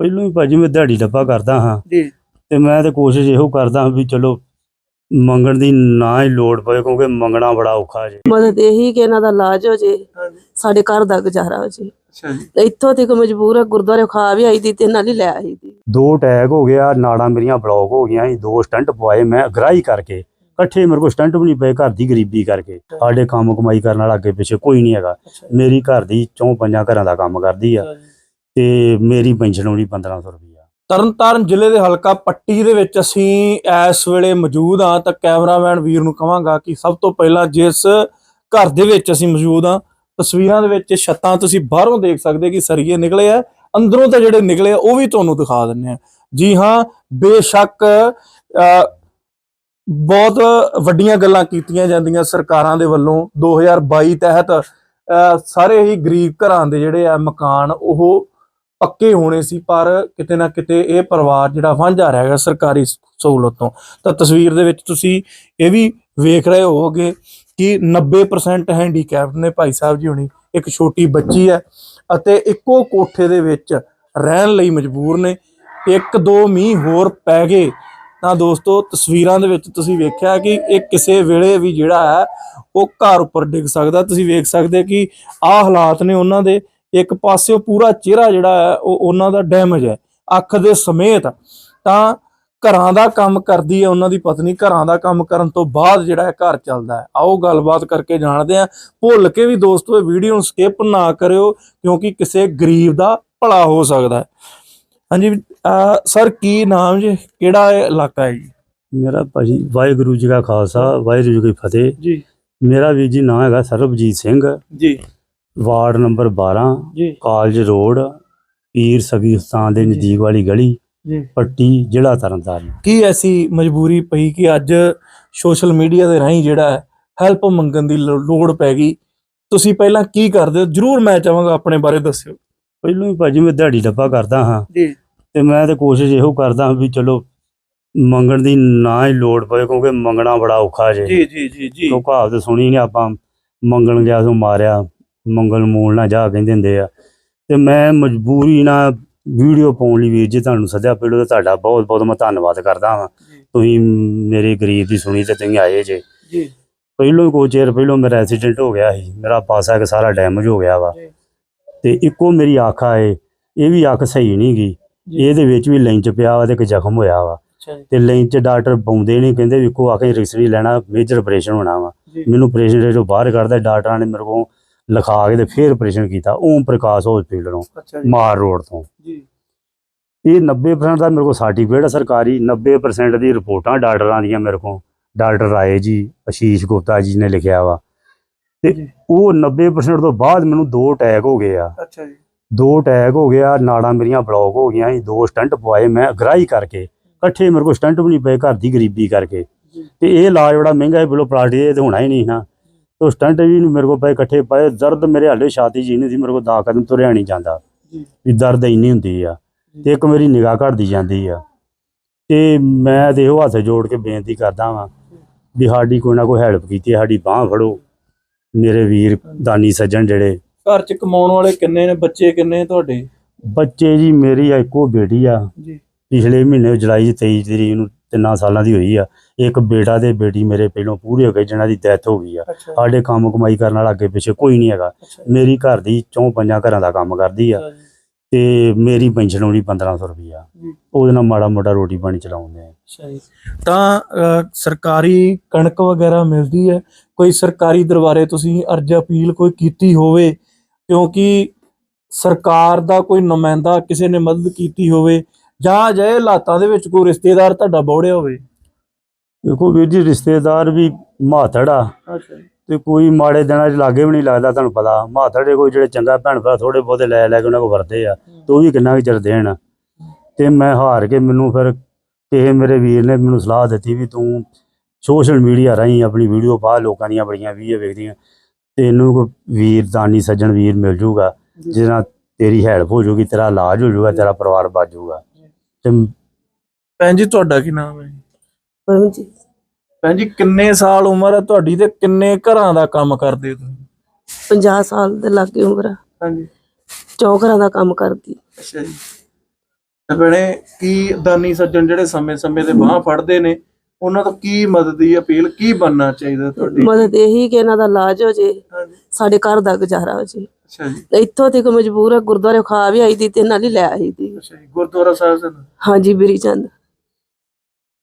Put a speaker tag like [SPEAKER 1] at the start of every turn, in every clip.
[SPEAKER 1] ਪਹਿਲਾਂ ਹੀ ਭਾਜੀ ਮੈਂ ਦਿਹਾੜੀ ਡੱਬਾ ਕਰਦਾ ਹਾਂ।
[SPEAKER 2] ਜੀ।
[SPEAKER 1] ਤੇ ਮੈਂ ਤੇ ਕੋਸ਼ਿਸ਼ ਇਹੋ ਕਰਦਾ ਹਾਂ ਵੀ ਚਲੋ ਮੰਗਣ ਦੀ ਨਾ ਹੀ ਲੋੜ ਪਵੇ ਕਿਉਂਕਿ ਮੰਗਣਾ ਬੜਾ ਔਖਾ ਜੀ।
[SPEAKER 3] ਮਦਦ ਇਹੀ ਕਿ ਇਹਨਾਂ ਦਾ ਇਲਾਜ ਹੋ ਜੇ ਸਾਡੇ ਘਰ ਦਾ ਗੁਜ਼ਾਰਾ ਹੋ ਜੇ।
[SPEAKER 2] ਅੱਛਾ ਜੀ।
[SPEAKER 3] ਤੇ ਇੱਥੋਂ ਤੱਕ ਮਜਬੂਰ ਹੈ ਗੁਰਦੁਆਰੇ ਖਾ ਵੀ ਆਈ ਦੀ ਤੇ ਨਾਲ ਹੀ ਲੈ ਆਈ ਦੀ
[SPEAKER 1] ਦੋ ਅਟੈਕ ਹੋ ਗਿਆ ਨਾੜਾਂ ਮੇਰੀਆਂ ਬਲੌਕ ਹੋ ਗਈਆਂ ਸੀ ਦੋ ਸਟੰਟ ਪਵਾਏ ਮੈਂ ਅਗਰਾਈ ਕਰਕੇ ਇਕੱਠੇ ਮੇਰੇ ਕੋਲ ਸਟੰਟ ਵੀ ਨਹੀਂ ਪਏ ਘਰ ਦੀ ਗਰੀਬੀ ਕਰਕੇ। ਸਾਡੇ ਕੰਮ ਕਮਾਈ ਕਰਨ ਵਾਲਾ ਅੱਗੇ ਪਿੱਛੇ ਕੋਈ ਨਹੀਂ ਹੈਗਾ। ਮੇਰੀ ਘਰ ਦੀ ਚੌਂ ਪੰਜਾਂ ਘਰਾਂ ਦਾ ਕੰਮ ਕਰਦੀ ਆ। ਤੇ ਮੇਰੀ ਪੈਨਸ਼ਨ ਆਉਣੀ 1500 ਰੁਪਈਆ।
[SPEAKER 2] ਤਰਨਤਾਰਨ ਜ਼ਿਲ੍ਹੇ ਦੇ ਹਲਕਾ ਪੱਟੀ ਦੇ ਵਿੱਚ ਅਸੀਂ ਇਸ ਵੇਲੇ ਮੌਜੂਦ ਹਾਂ ਤਾਂ ਕੈਮਰਾਮੈਨ ਵੀਰ ਨੂੰ ਕਹਾਂਗਾ ਕਿ ਸਭ ਤੋਂ ਪਹਿਲਾਂ ਜਿਸ ਘਰ ਦੇ ਵਿੱਚ ਅਸੀਂ ਮੌਜੂਦ ਹਾਂ ਤਸਵੀਰਾਂ ਦੇ ਵਿੱਚ ਛੱਤਾਂ ਤੁਸੀਂ ਬਾਹਰੋਂ ਦੇਖ ਸਕਦੇ ਕਿ ਸਰੀਏ ਨਿਕਲੇ ਆ ਅੰਦਰੋਂ ਤਾਂ ਜਿਹੜੇ ਨਿਕਲੇ ਆ ਉਹ ਵੀ ਤੁਹਾਨੂੰ ਦਿਖਾ ਦਿੰਨੇ ਆ। ਜੀ ਹਾਂ ਬੇਸ਼ੱਕ ਅ, ਬਹੁਤ ਵੱਡੀਆਂ ਗੱਲਾਂ ਕੀਤੀਆਂ ਜਾਂਦੀਆਂ ਸਰਕਾਰਾਂ ਦੇ ਵੱਲੋਂ 2022 ਤਹਿਤ ਅ, ਸਾਰੇ ਹੀ ਗਰੀਬ ਘਰਾਂ ਦੇ ਜਿਹੜੇ ਆ ਮਕਾਨ ਉਹ ਪੱਕੇ ਹੋਣੇ ਸੀ, ਪਰ ਕਿਤੇ ਨਾ ਕਿਤੇ ਇਹ ਪਰਿਵਾਰ ਜਿਹੜਾ ਵਾਂਝਾ ਰਹਿ ਗਿਆ ਸਰਕਾਰੀ ਸਹੂਲਤ ਤੋਂ। ਤਾਂ ਤਸਵੀਰ ਦੇ ਵਿੱਚ ਤੁਸੀਂ ਇਹ ਵੀ ਵੇਖ ਰਹੇ ਹੋਵੋਗੇ ਕਿ 90% ਹੈਂਡੀਕੈਪਡ ਨੇ ਭਾਈ ਸਾਹਿਬ ਜੀ ਹੁਣੀ, ਇੱਕ ਛੋਟੀ ਬੱਚੀ ਹੈ ਅਤੇ ਇੱਕੋ ਕੋਠੇ ਦੇ ਵਿੱਚ ਰਹਿਣ ਲਈ ਮਜਬੂਰ ਨੇ। ਇੱਕ ਦੋ ਮੀਂਹ ਹੋਰ ਪੈ ਗਏ। ਤਾਂ ਦੋਸਤੋ, ਤਸਵੀਰਾਂ ਦੇ ਵਿੱਚ ਤੁਸੀਂ ਵੇਖਿਆ ਕਿ ਇਹ ਕਿਸੇ ਵੇਲੇ ਵੀ ਜਿਹੜਾ ਹੈ, ਉਹ ਘਰ ਉੱਪਰ ਡਿੱਗ ਸਕਦਾ। ਤੁਸੀਂ ਵੇਖ ਸਕਦੇ ਕਿ ਆਹ ਹਾਲਾਤ ਨੇ ਉਹਨਾਂ ਦੇ। ਇੱਕ ਪਾਸਿਓ ਪੂਰਾ ਚਿਹਰਾ ਜਿਹੜਾ ਹੈ ਉਹ ਉਹਨਾਂ ਦਾ ਡੈਮੇਜ ਹੈ। ਅੱਖ ਦੇ ਸਮੇਤ ਤਾਂ ਘਰਾਂ ਦਾ ਕੰਮ ਕਰਦੀ ਹੈ ਉਹਨਾਂ ਦੀ ਪਤਨੀ। ਘਰਾਂ ਦਾ ਕੰਮ ਕਰਨ ਤੋਂ ਬਾਅਦ ਜਿਹੜਾ ਹੈ ਘਰ ਚੱਲਦਾ ਹੈ। ਆਓ ਗੱਲਬਾਤ ਕਰਕੇ ਜਾਣਦੇ ਹਾਂ। ਭੁੱਲ ਕੇ ਵੀ ਦੋਸਤੋ ਇਹ ਵੀਡੀਓ ਨੂੰ ਸਕਿਪ ਨਾ ਕਰਿਓ ਕਿਉਂਕਿ ਕਿਸੇ ਗਰੀਬ ਦਾ ਭਲਾ ਹੋ ਸਕਦਾ ਹੈ। ਹਾਂਜੀ ਸਰ ਕੀ ਨਾਮ ਜੀ? ਕਿਹੜਾ ਇਲਾਕਾ ਹੈ ਜੀ?
[SPEAKER 1] ਮੇਰਾ ਭਾਜੀ ਵਾਹਿਗੁਰੂ ਜੀ ਕਾ ਖਾਲਸਾ ਵਾਹਿਗੁਰੂ ਜੀ ਕੀ ਫਤਿਹ।
[SPEAKER 2] ਜੀ।
[SPEAKER 1] ਮੇਰਾ ਵੀਰ ਜੀ ਨਾਂ ਹੈਗਾ ਸਰਬਜੀਤ ਸਿੰਘ।
[SPEAKER 2] ਜੀ।
[SPEAKER 1] ਵਾਰਡ ਨੰਬਰ 12
[SPEAKER 2] ਜੀ।
[SPEAKER 1] ਕਾਲਜ ਰੋਡ ਪੀਰ ਸਗੀਸਤਾਨ ਦੇ ਨਜ਼ਦੀਕ ਵਾਲੀ ਗਲੀ ਪੱਟੀ ਜ਼ਿਲ੍ਹਾ ਤਰਨਤਾਰਨ।
[SPEAKER 2] ਕੀ ਐਸੀ ਮਜਬੂਰੀ ਪਈ ਕਿ ਅੱਜ ਸੋਸ਼ਲ ਮੀਡੀਆ ਦੇ ਰਾਹੀਂ ਜਿਹੜਾ ਹੈਲਪ ਮੰਗਣ ਦੀ ਲੋੜ ਪੈ ਗਈ? ਤੁਸੀਂ ਪਹਿਲਾਂ ਕੀ ਕਰਦੇ ਹੋ? ਜਰੂਰ ਮੈਂ ਚਾਹਾਂਗਾ ਆਪਣੇ ਬਾਰੇ ਦੱਸਿਓ।
[SPEAKER 1] ਪਹਿਲਾਂ ਹੀ ਭਾਜੀ ਮੈਂ ਦਿਹਾੜੀ ਡੱਬਾ ਕਰਦਾ ਹਾਂ।
[SPEAKER 2] ਜੀ।
[SPEAKER 1] ਤੇ ਮੈਂ ਤੇ ਕੋਸ਼ਿਸ਼ ਇਹੋ ਕਰਦਾ ਹਾਂ ਵੀ ਚਲੋ ਮੰਗਣ ਦੀ ਨਾ ਹੀ ਲੋੜ ਪਵੇ ਕਿਉਂਕਿ ਮੰਗਣਾ ਬੜਾ ਔਖਾ ਜੇ।
[SPEAKER 2] ਜੀ ਜੀ ਜੀ ਜੀ।
[SPEAKER 1] ਉਹ ਕਹਾਵਤ ਸੁਣੀ ਨਹੀਂ ਆਪਾਂ ਮੰਗਣ ਗਿਆ ਸੋ ਮਾਰਿਆ। ਮੰਗਲ ਮੂਲ ਨਾ ਜਾ ਕਹਿੰਦੇ ਹੁੰਦੇ ਆ। ਤੇ ਮੈਂ ਮਜਬੂਰੀ ਨਾਲ ਵੀਡੀਓ ਪਾਉਣ ਲਈ ਵੀਰ ਜੀ ਤੁਹਾਨੂੰ ਸੱਦਿਆ ਪਹਿਲਾਂ ਤਾਂ ਤੁਹਾਡਾ ਬਹੁਤ ਬਹੁਤ ਮੈਂ ਧੰਨਵਾਦ ਕਰਦਾ ਹਾਂ ਤੁਸੀਂ ਮੇਰੇ ਗਰੀਬ ਦੀ ਸੁਣੀ ਤੇ ਤੁਸੀਂ ਆਏ ਜੇ।
[SPEAKER 2] ਜੀ।
[SPEAKER 1] ਪਹਿਲੋਂ ਹੀ ਕੋਈ ਚਿਰ ਪਹਿਲੋਂ ਮੇਰਾ ਐਕਸੀਡੈਂਟ ਹੋ ਗਿਆ ਸੀ। ਮੇਰਾ ਪਾਸਾ ਇੱਕ ਸਾਰਾ ਡੈਮੇਜ ਹੋ ਗਿਆ ਵਾ।
[SPEAKER 2] ਜੀ।
[SPEAKER 1] ਤੇ ਇੱਕੋ ਮੇਰੀ ਅੱਖ ਆ ਇਹ। ਵੀ ਅੱਖ ਸਹੀ ਨਹੀਂ ਗਈ ਇਹਦੇ ਵਿੱਚ ਵੀ ਲੈਂਚ ਪਿਆ ਵਾ ਤੇ ਇੱਕ ਜ਼ਖਮ ਹੋਇਆ ਵਾ।
[SPEAKER 2] ਜੀ।
[SPEAKER 1] ਤੇ ਲੈਂਚ ਡਾਕਟਰ ਪਾਉਂਦੇ ਨਹੀਂ ਕਹਿੰਦੇ ਵੀ ਹੀ ਰਿਕਸ ਨਹੀਂ ਲੈਣਾ ਮੇਜਰ ਆਪਰੇਸ਼ਨ ਹੋਣਾ ਵਾ।
[SPEAKER 2] ਜੀ।
[SPEAKER 1] ਮੈਨੂੰ ਆਪਰੇਸ਼ਨ ਚੋਂ ਬਾਹਰ ਕੱਢਦਾ ਡਾਕਟਰਾਂ ਨੇ ਮੇਰੇ ਕੋਲ ਲਿਖਾ ਕੇ ਤੇ ਫੇਰ ਆਪਰੇਸ਼ਨ ਕੀਤਾ ਓਮ ਪ੍ਰਕਾਸ਼ ਹਸਪੀਟਲ ਤੋਂ ਮਾਰ ਰੋਡ ਤੋਂ।
[SPEAKER 2] ਜੀ।
[SPEAKER 1] ਇਹ 90% ਦਾ ਮੇਰੇ ਕੋਲ ਸਰਟੀਫਿਕੇਟ ਹੈ ਸਰਕਾਰੀ 90% ਦੀ ਰਿਪੋਰਟਾਂ ਡਾਕਟਰਾਂ ਦੀਆਂ ਮੇਰੇ ਕੋਲ। ਡਾਕਟਰ ਰਾਏ ਜੀ ਅਸ਼ੀਸ਼ ਗੁਪਤਾ ਜੀ ਨੇ ਲਿਖਿਆ ਵਾ। ਤੇ। ਉਹ 90% ਤੋਂ ਬਾਅਦ ਮੈਨੂੰ ਦੋ ਅਟੈਕ ਹੋ ਗਏ ਆ।
[SPEAKER 2] ਅੱਛਾ ਜੀ।
[SPEAKER 1] ਦੋ ਅਟੈਕ ਹੋ ਗਿਆ ਨਾੜਾਂ ਮੇਰੀਆਂ ਬਲੌਕ ਹੋ ਗਈਆਂ ਸੀ ਦੋ ਸਟੰਟ ਪਵਾਏ ਮੈਂ ਅਗਰਾਈ ਕਰਕੇ। ਇਕੱਠੇ ਮੇਰੇ ਕੋਲ ਸਟੰਟ ਵੀ ਨਹੀਂ ਪਏ ਘਰ ਦੀ ਗਰੀਬੀ ਕਰਕੇ। ਤੇ ਇਹ ਇਲਾਜ ਬੜਾ ਮਹਿੰਗਾ ਹੈ ਬਿਲੋ ਪਲਾਟੀ ਇਹ ਤੇ ਹੋਣਾ ਹੀ ਨਹੀਂ ਨਾ। ਤੇ ਸਟੰਟ ਵੀ ਨੀ ਮੇਰੇ ਕੋਲ ਪਏ ਇਕੱਠੇ ਪਏ ਦਰਦ ਮੇਰੇ ਹਾਲੇ ਛਾਤੀ ਜੀ ਨਹੀਂ ਸੀ ਮੇਰੇ ਕੋਲ ਦਾ ਕਦਮ ਤੁਰਿਆ ਨਹੀਂ ਜਾਂਦਾ।
[SPEAKER 2] ਜੀ।
[SPEAKER 1] ਵੀ ਦਰਦ ਇੰਨੀ ਹੁੰਦੀ ਆ ਤੇ ਇੱਕ ਮੇਰੀ ਨਿਗਾਹ ਘਟਦੀ ਜਾਂਦੀ ਆ। ਤੇ ਮੈਂ ਤੇ ਇਹੋ ਹੱਥ ਜੋੜ ਕੇ ਬੇਨਤੀ ਕਰਦਾ ਵਾਂ ਵੀ ਸਾਡੀ ਕੋਈ ਨਾ ਕੋਈ ਹੈਲਪ ਕੀਤੀ ਸਾਡੀ ਬਾਹ ਫੜੋ। ਮੇਰੇ ਵੀਰ ਦਾਨੀ ਸੱਜਣ ਜਿਹੜੇ
[SPEAKER 2] ਘਰ ਚ ਕਮਾਉਣ ਵਾਲੇ ਕਿੰਨੇ ਨੇ ਬੱਚੇ ਕਿੰਨੇ ਤੁਹਾਡੇ?
[SPEAKER 1] ਬੱਚੇ ਜੀ ਮੇਰੀ ਇੱਕੋ ਬੇਟੀ ਆ।
[SPEAKER 2] ਜੀ।
[SPEAKER 1] ਪਿਛਲੇ ਮਹੀਨੇ ਜੁਲਾਈ 'ਚ 23 ਤਰੀਕ ਨੂੰ ਤਿੰਨਾਂ ਸਾਲਾਂ ਦੀ ਹੋਈ ਆ। ਇੱਕ ਬੇਟਾ ਤੇ ਬੇਟੀ ਮੇਰੇ ਪਹਿਲੋਂ ਪੂਰੇ ਹੋ ਗਏ ਜਿਨ੍ਹਾਂ ਦੀ ਡੈਥ ਹੋ ਗਈ ਆ।
[SPEAKER 2] ਅੱਛਾ।
[SPEAKER 1] ਸਾਡੇ ਕੰਮ ਕਮਾਈ ਕਰਨ ਵਾਲਾ ਅੱਗੇ ਪਿੱਛੇ ਕੋਈ ਨਹੀਂ ਹੈਗਾ।
[SPEAKER 2] ਅੱਛਾ।
[SPEAKER 1] ਮੇਰੀ ਘਰ ਦੀ ਚੌਂ ਪੰਜਾਂ ਘਰਾਂ ਦਾ ਕੰਮ ਕਰਦੀ ਆ।
[SPEAKER 2] ਜੀ।
[SPEAKER 1] ਤੇ ਮੇਰੀ ਪੈਨਸ਼ਨ ਆਉਣੀ 1500 ਰੁਪਈਆ।
[SPEAKER 2] ਜੀ
[SPEAKER 1] ਉਹਦੇ ਨਾਲ ਮਾੜਾ ਮੋਟਾ ਰੋਟੀ ਪਾਣੀ ਚਲਾਉਂਦੇ ਆ।
[SPEAKER 2] ਅੱਛਾ ਜੀ। ਤਾਂ ਅ, ਸਰਕਾਰੀ ਕਣਕ ਵਗੈਰਾ ਮਿਲਦੀ ਹੈ। ਕੋਈ ਸਰਕਾਰੀ ਦਰਬਾਰੇ ਤੁਸੀਂ ਅਰਜ਼ ਅਪੀਲ ਕੋਈ ਕੀਤੀ ਹੋਵੇ? ਕਿਉਂਕਿ ਸਰਕਾਰ ਦਾ ਕੋਈ ਨੁਮਾਇੰਦਾ ਕਿਸੇ ਨੇ ਮਦਦ ਕੀਤੀ ਹੋਵੇ ਜਾਂ ਅਜਿਹੇ ਹਾਲਾਤਾਂ ਦੇ ਵਿੱਚ ਕੋਈ ਰਿਸ਼ਤੇਦਾਰ ਤੁਹਾਡਾ ਬੌੜਿਆ ਹੋਵੇ।
[SPEAKER 1] ਦੇਖੋ ਵੀਰ ਜੀ ਰਿਸ਼ਤੇਦਾਰ ਵੀ ਮਾਥੜ ਆ।
[SPEAKER 2] ਅੱਛਾ। ਜੀ
[SPEAKER 1] ਤੇ ਕੋਈ ਮਾੜੇ ਦਿਨਾਂ 'ਚ ਲਾਗੇ ਵੀ ਨਹੀਂ ਲੱਗਦਾ ਤੁਹਾਨੂੰ ਪਤਾ। ਮਾਥੜੇ ਕੋਈ ਜਿਹੜੇ ਚੰਗਾ ਭੈਣ ਭਰਾ ਥੋੜੇ ਬਹੁਤੇ ਲੈ ਲੈ ਕੇ ਉਹਨਾਂ ਕੋ ਵਰਦੇ ਆ ਤੇ ਉਹ ਵੀ ਕਿੰਨਾ ਕੁ ਚਿਰ ਦੇਣ। ਤੇ ਮੈਂ ਹਾਰ ਕੇ ਮੈਨੂੰ ਫਿਰ ਕਿਸੇ ਮੇਰੇ ਵੀਰ ਨੇ ਮੈਨੂੰ ਸਲਾਹ ਦਿੱਤੀ ਵੀ ਤੂੰ ਸੋਸ਼ਲ ਮੀਡੀਆ ਰਾਹੀਂ ਆਪਣੀ ਵੀਡੀਓ ਪਾ ਲੋਕਾਂ ਦੀਆਂ ਬੜੀਆਂ ਵੀਡੀਓ ਵੇਖਦੀਆਂ। ਤੈਨੂੰ ਕੋਈ ਵੀਰ ਦਾਨੀ ਸੱਜਣ ਵੀਰ ਮਿਲ ਜੂਗਾ ਜਿਹਦੇ ਨਾਲ ਤੇਰੀ ਹੈਲਪ ਹੋ ਜੂਗੀ ਤੇਰਾ ਇਲਾਜ ਹੋ ਜੂਗਾ ਤੇਰਾ ਪਰਿਵਾਰ ਬਚ ਜੂਗਾ। ਤੇ
[SPEAKER 2] ਭੈਣ ਜੀ ਤੁਹਾਡਾ ਕੀ ਨਾਮ ਹੈ
[SPEAKER 3] ਪਰਮ ਜੀ।
[SPEAKER 2] ਭੈਣ ਜੀ ਕਿੰਨੇ ਸਾਲ ਉਮਰ ਹੈ ਤੁਹਾਡੀ ਤੇ ਕਿੰਨੇ ਘਰਾਂ ਦਾ ਕੰਮ ਕਰਦੇ ਹੋ ਤੁਸੀਂ?
[SPEAKER 3] 50 ਸਾਲ ਦੇ ਲਾਗੇ ਉਮਰ ਆ।
[SPEAKER 2] ਹਾਂਜੀ।
[SPEAKER 3] ਚੌਂ ਘਰਾਂ ਦਾ ਕੰਮ ਕਰਦੀ।
[SPEAKER 2] ਅੱਛਾ ਜੀ। ਤੇ ਭੈਣੇ ਕੀ ਦਾਨੀ ਸੱਜਣ ਜਿਹੜੇ ਸਮੇਂ-ਸਮੇਂ ਦੇ ਬਾਹ ਫੜਦੇ ਨੇ ਉਹਨਾਂ ਤੋਂ ਕੀ ਮਦਦ ਦੀ ਅਪੀਲ ਕੀ ਬੰਨਣਾ ਚਾਹੀਦਾ ਤੁਹਾਡੀ?
[SPEAKER 3] ਮਦਦ ਇਹੀ ਕਿ ਇਹਨਾਂ ਦਾ ਇਲਾਜ ਹੋ ਜੇ ਸਾਡੇ ਘਰ ਦਾ ਗੁਜ਼ਾਰਾ ਹੋ ਜੇ।
[SPEAKER 2] ਅੱਛਾ ਜੀ।
[SPEAKER 3] ਤੇ ਇੱਥੋਂ ਤੱਕ ਮਜਬੂਰ ਹੈ ਗੁਰਦੁਆਰੇ ਖਾ ਵੀ ਆਈ ਦੀ ਤੇ ਨਾਲ ਹੀ ਲੈ ਆਈ ਦੀ।
[SPEAKER 2] ਅੱਛਾ ਜੀ ਗੁਰਦੁਆਰਾ ਸਾਹਿਬ ਨਾਲ।
[SPEAKER 3] ਹਾਂਜੀ ਬਰੀ ਚੰਦ।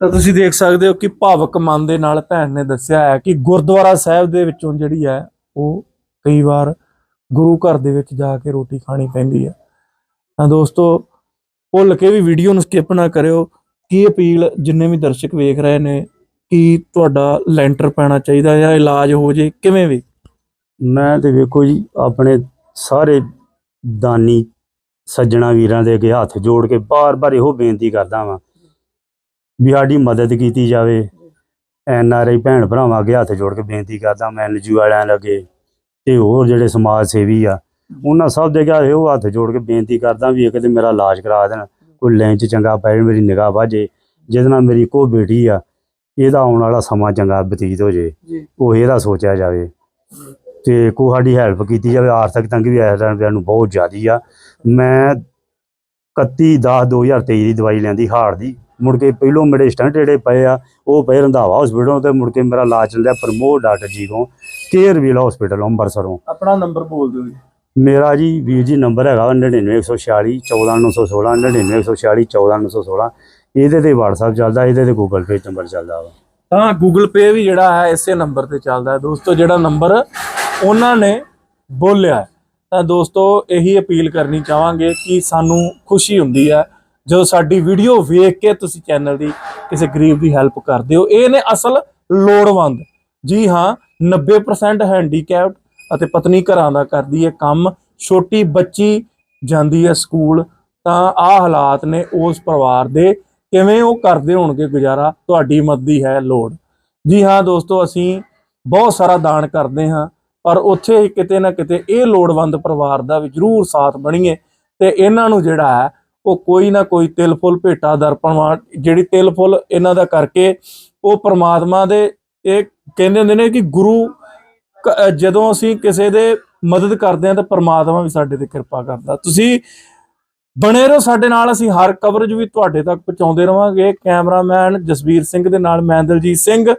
[SPEAKER 2] ਤਾਂ ਤੁਸੀਂ ਦੇਖ ਸਕਦੇ ਹੋ ਕਿ ਭਾਵਕ ਮਨ ਦੇ ਨਾਲ ਭੈਣ ਨੇ ਦੱਸਿਆ ਹੈ ਕਿ ਗੁਰਦੁਆਰਾ ਸਾਹਿਬ ਦੇ ਵਿੱਚੋਂ ਜਿਹੜੀ ਹੈ ਉਹ ਕਈ ਵਾਰ ਗੁਰੂ ਘਰ ਦੇ ਵਿੱਚ ਜਾ ਕੇ ਰੋਟੀ ਖਾਣੀ ਪੈਂਦੀ ਹੈ। ਤਾਂ ਦੋਸਤੋ ਭੁੱਲ ਕੇ ਵੀ ਵੀਡੀਓ ਨੂੰ ਸਕਿਪ ਨਾ ਕਰਿਓ। ਕੀ ਅਪੀਲ ਜਿੰਨੇ ਵੀ ਦਰਸ਼ਕ ਵੇਖ ਰਹੇ ਨੇ, ਕਿ ਤੁਹਾਡਾ ਲੈਂਟਰ ਪੈਣਾ ਚਾਹੀਦਾ ਜਾਂ ਇਲਾਜ ਹੋ ਜੇ, ਕਿਵੇਂ ਵੀ?
[SPEAKER 1] ਮੈਂ ਤੇ ਵੇਖੋ ਜੀ, ਆਪਣੇ ਸਾਰੇ ਦਾਨੀ ਸੱਜਣਾ ਵੀਰਾਂ ਦੇ ਅੱਗੇ ਹੱਥ ਜੋੜ ਕੇ ਬਾਰ-ਬਾਰ ਇਹੋ ਬੇਨਤੀ ਕਰਦਾ ਵਾਂ ਵੀ ਸਾਡੀ ਮਦਦ ਕੀਤੀ ਜਾਵੇ। ਐਨ ਆਰ ਆਈ ਭੈਣ ਭਰਾਵਾਂ ਅੱਗੇ ਹੱਥ ਜੋੜ ਕੇ ਬੇਨਤੀ ਕਰਦਾ ਮੈਂ ਐਨਜੀਓ ਵਾਲਿਆਂ ਲੱਗੇ ਤੇ ਹੋਰ ਜਿਹੜੇ ਸਮਾਜ ਸੇਵੀ ਆ, ਉਹਨਾਂ ਸਭ ਦੇ ਅੱਗੇ ਇਹੋ ਹੱਥ ਜੋੜ ਕੇ ਬੇਨਤੀ ਕਰਦਾ ਵੀ ਇੱਕ ਤੇ ਮੇਰਾ ਇਲਾਜ ਕਰਾ ਦੇਣ। ਕੋਈ ਲੈਣ ਚ ਚੰਗਾ ਪੈ ਮੇਰੀ ਨਿਗਾਹ ਵਾਜੇ ਜਿਹਦੇ ਨਾਲ ਮੇਰੀ ਕੋ ਬੇਟੀ ਆ ਇਹਦਾ ਆਉਣ ਵਾਲਾ ਸਮਾਂ ਚੰਗਾ ਬਤੀਤ ਹੋ ਜੇ ਉਹ ਇਹਦਾ ਸੋਚਿਆ ਜਾਵੇ। ਤੇ ਕੋ ਸਾਡੀ ਹੈਲਪ ਕੀਤੀ ਜਾਵੇ ਆਰਥਿਕ ਤੰਗੀ ਵੀ ਇਸ ਟਾਈਮ ਨੂੰ ਬਹੁਤ ਜ਼ਿਆਦੀ ਆ। ਮੈਂ 31 10 2023 ਦੀ ਦਵਾਈ ਲੈਂਦੀ ਹਾਰਟ ਦੀ ਮੁੜ ਕੇ ਪਹਿਲੋਂ ਮੇਰੇ ਸਟੰਟ ਜਿਹੜੇ ਪਏ ਆ ਉਹ ਪਏ ਰੰਧਾਵਾ ਹਸਪੀਟਲੋਂ ਤੇ ਮੁੜ ਕੇ ਮੇਰਾ ਇਲਾਜ ਚੱਲਦਾ ਪ੍ਰਮੋਦ ਡਾਕਟਰ ਜੀ ਕੋਲ ਕੇਅਰ ਵੀਲ ਹਸਪੀਟਲ ਅੰਮ੍ਰਿਤਸਰੋਂ।
[SPEAKER 2] ਆਪਣਾ ਨੰਬਰ ਬੋਲ ਦਿਓ ਜੀ।
[SPEAKER 1] ਮੇਰਾ ਜੀ ਵੀਰ ਜੀ ਨੰਬਰ ਹੈਗਾ 99146 14916 99146 14916 ਇਹਦੇ ਤੇ WhatsApp ਚੱਲਦਾ, ਇਹਦੇ ਤੇ Google Pay ਨੰਬਰ ਚੱਲਦਾ ਵਾ।
[SPEAKER 2] ਤਾਂ Google Pay ਵੀ ਜਿਹੜਾ ਹੈ, ਇਸੇ ਨੰਬਰ ਤੇ ਚੱਲਦਾ ਦੋਸਤੋ, ਜਿਹੜਾ ਨੰਬਰ ਉਹਨਾਂ ਨੇ ਬੋਲਿਆ ਤਾਂ ਦੋਸਤੋ, ਇਹੀ ਅਪੀਲ ਕਰਨੀ ਚਾਹਾਂਗੇ ਕਿ ਸਾਨੂੰ ਖੁਸ਼ੀ ਹੁੰਦੀ ਹੈ, ਜਦੋਂ ਸਾਡੀ ਵੀਡੀਓ ਵੇਖ ਕੇ ਤੁਸੀਂ ਚੈਨਲ ਦੀ ਕਿਸੇ ਗਰੀਬ ਦੀ ਹੈਲਪ ਕਰਦੇ ਹੋ। ਇਹ ਨੇ ਅਸਲ ਲੋੜਵੰਦ। ਜੀ ਹਾਂ 90% ਹੈਂਡੀਕੈਪਡ ਅਤੇ ਪਤਨੀ ਘਰਾਂ ਦਾ ਕਰਦੀ ਹੈ ਕੰਮ। ਛੋਟੀ ਬੱਚੀ ਜਾਂਦੀ ਹੈ ਸਕੂਲ। ਤਾਂ ਆਹ ਹਾਲਾਤ ਨੇ ਉਸ ਪਰਿਵਾਰ ਦੇ। ਕਿਵੇਂ ਉਹ ਕਰਦੇ ਹੋਣਗੇ ਗੁਜ਼ਾਰਾ? ਤੁਹਾਡੀ ਮਦਦ ਦੀ ਹੈ, ਲੋੜ। ਜੀ ਹਾਂ ਦੋਸਤੋ, ਅਸੀਂ ਬਹੁਤ ਸਾਰਾ ਦਾਨ ਕਰਦੇ ਹਾਂ, ਪਰ ਉੱਥੇ ਹੀ ਕਿਤੇ ਨਾ ਕਿਤੇ ਇਹ ਲੋੜਵੰਦ ਪਰਿਵਾਰ ਦਾ ਵੀ ਜ਼ਰੂਰ ਸਾਥ ਬਣੀਏ। ਤੇ ਇਹਨਾਂ ਨੂੰ ਜਿਹੜਾ ਹੈ, ਉਹ ਕੋਈ ਨਾ ਕੋਈ ਤਿਲ ਫੁੱਲ, ਭੇਟਾ, ਦਰਪਣ ਵਾਂ ਜਿਹੜੀ ਤਿਲ ਫੁੱਲ ਇਹਨਾਂ ਦਾ ਕਰਕੇ, ਉਹ ਪ੍ਰਮਾਤਮਾ ਦੇ ਇਹ ਕਹਿੰਦੇ ਹੁੰਦੇ ਨੇ ਕਿ ਗੁਰੂ ਕ- ਜਦੋਂ ਅਸੀਂ ਕਿਸੇ ਦੇ ਮਦਦ ਕਰਦੇ ਹਾਂ ਤਾਂ ਪ੍ਰਮਾਤਮਾ ਵੀ ਸਾਡੇ ਤੇ ਕਿਰਪਾ ਕਰਦਾ। ਤੁਸੀਂ ਬਣੇ ਰਹੋ ਸਾਡੇ ਨਾਲ, ਅਸੀਂ ਹਰ ਕਵਰੇਜ ਵੀ ਤੁਹਾਡੇ ਤੱਕ ਪਹੁੰਚਾਉਂਦੇ ਰਵਾਂਗੇ। ਕੈਮਰਾਮੈਨ ਜਸਵੀਰ ਸਿੰਘ ਦੇ ਨਾਲ ਮੈਂ ਦਲਜੀਤ ਸਿੰਘ,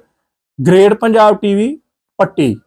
[SPEAKER 2] ਗ੍ਰੇਟ ਪੰਜਾਬ ਟੀਵੀ, ਪੱਟੀ।